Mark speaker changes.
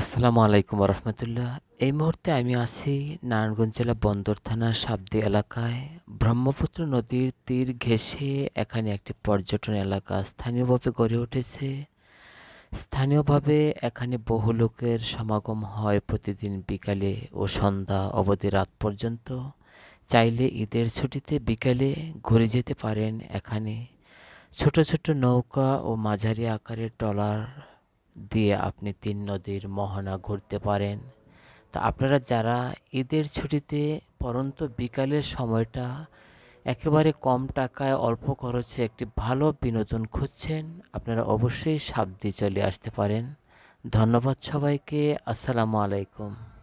Speaker 1: আসসালামু আলাইকুম রহমতুল্লাহ এই মুহূর্তে আমি আছি নারায়ণগঞ্জ জেলা বন্দর থানার সাবদি এলাকায়। ব্রহ্মপুত্র নদীর তীর ঘেঁষে এখানে একটি পর্যটন এলাকা স্থানীয়ভাবে গড়ে উঠেছে। স্থানীয়ভাবে এখানে বহু লোকের সমাগম হয় প্রতিদিন বিকালে ও সন্ধ্যা অবধি রাত পর্যন্ত। চাইলে ঈদের ছুটিতে বিকালে ঘুরে যেতে পারেন এখানে। ছোট ছোট নৌকা ও মাঝারি আকারের ট্রলার দিয়ে আপনি তিন নদীর মোহনা ঘুরতে পারেন। তা আপনারা যারা ঈদের ছুটিতে পরন্ত বিকালের সময়টা একেবারে কম টাকায় অল্প খরচে একটি ভালো বিনোদন খুঁজছেন, আপনারা অবশ্যই সাবদি চলে আসতে পারেন। ধন্যবাদ সবাইকে, আসসালামু আলাইকুম।